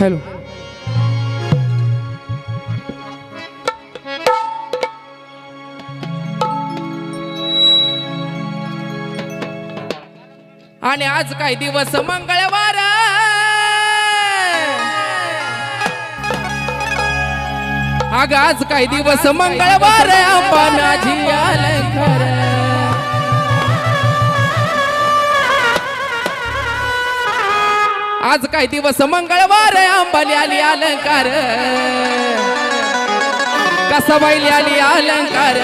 Hello. आणि आज काय दिवस मंगळवार अग आज काय दिवस मंगळवार आज काय दिवस मंगळवार अंबाली आली अलंकार. कसा बैली आली अलंकार.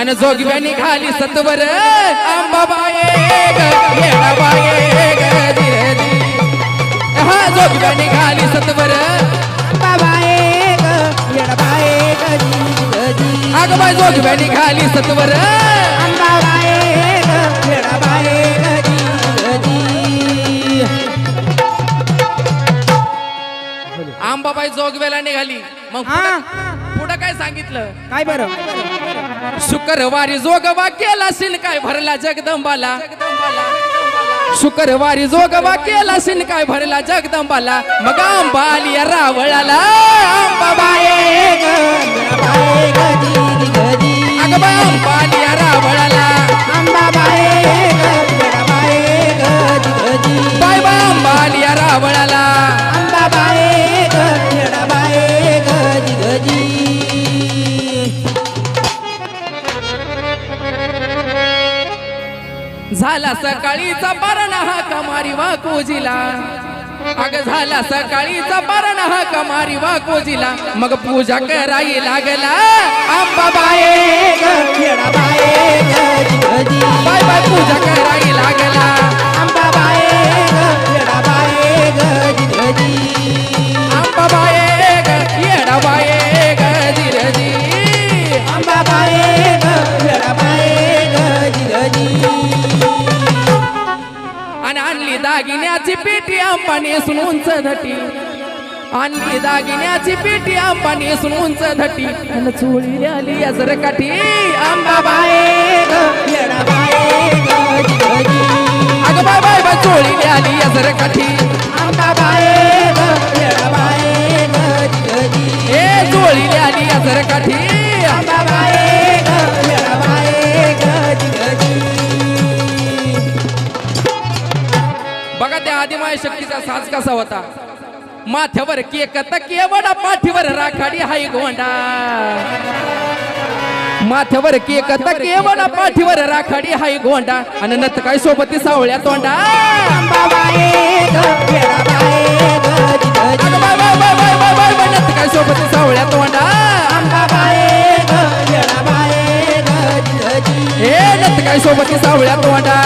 अन जोगव्या निघाली सत्वर. दिरली. हा जोगव्या निघाली सत्वर. बाबाए ग येडबाए गजी गजी अग बाय जोगव्या निघाली सत्वर. आंबाबाई जोगव्याला निघाली. मग पुढं- पुढं काय सांगितलं? काय बरं? शुक्रवारी जोगवा केला शिन काय भरला जगदंबाला? शुक्रवारी जोगवा केला शिन काय भरला जगदंबाला? मग आंबा आली या रावळाला आंबाबाई ग सकाळीचा परण हा कमारी वा कोजिला अग झाला सकाळीचा परण हा कमारी वा कोजिला मग पूजा करायला लागला. आंबाबाई दागिन्याची पेटी अंबानी सुन उंच धटी. आणली दागिन्याची पेटी अंबानी सुन उंच धटी. आणि चोळी आली असर काठी. आंबा अंबाबाए अगं बाय बाय बाय चोळी आली असर काठी. आंबा ग ए चोळी आली असर काठी. आंबा ग बघा त्या आदिमाय शक्तीचा साज कसा होता? माथ्यावर केक केवडा पाठीवर राखाडी हाय गोंडा. माथ्यावर केक केवडा पाठीवर राखाडी हाय गोंडा. आणि नत काय सोबती सावळ्या तोंडा नत काय सोबती सावळ्या तोंडा. हे नत काय सोबती सावळ्या तोंडा.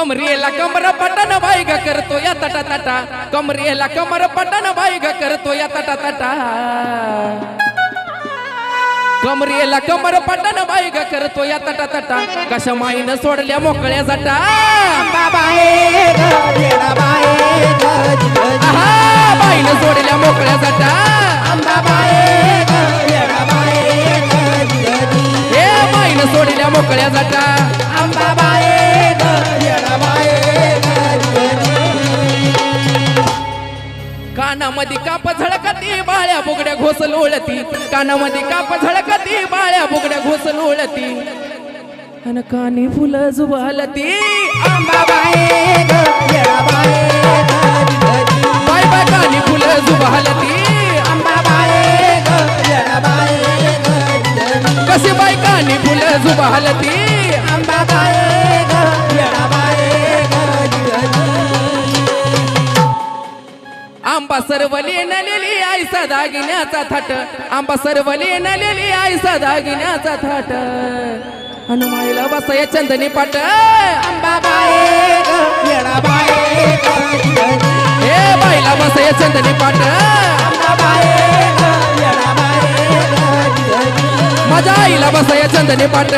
कमरेला कमर पटन बाई ग करतो या तटा तटा. कमरेला कमर पटन बाई ग करतो या तटा तटा. कमरेला कमर पटन बाई ग करतो या तटा तटा. कशा माईनं सोडल्या मोकळ्या जाटा? बाईनं सोडल्या मोकळ्या जाटा. बाईनं सोडल्या मोकळ्या जाटा. काप झळकती बाळ्या बुगड्या घोसल लोळती कानामध्ये काप झळकती बाळ्या बुगड्या घोसल लोळती अन कानी फुलं जुबालती आंबाबाई ग येडबाए बाय बाय कानी फुलं जुबालती सर्वली नलेली आईसा दागिन्याचा थाट. आंबा सर्वली नलेली आईसा दागिन्याचा थाट. हनुमाईला बसाय चंदनी पाट. आंबा ग हे बाईला बसाय चंदनी पाट. माझ्या आईला बसाय चंदनी पाट.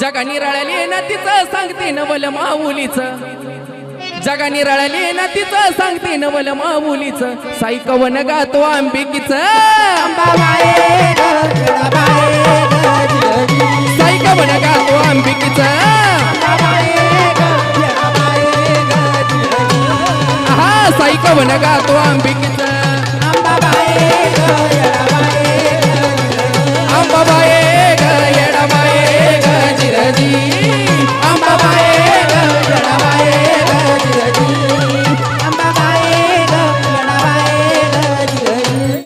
जगा निराळ्याली ना तिचं सांगते नवल माऊलीच. जगा निराळ्याली ना तिचं सांगते नवल माऊलीच. साई कवन गातो आंबिकीच. साई कवन गातो आंबिकीच. हा साई कवन गातो आंबिकीच. आंबाबाई आंबाबाई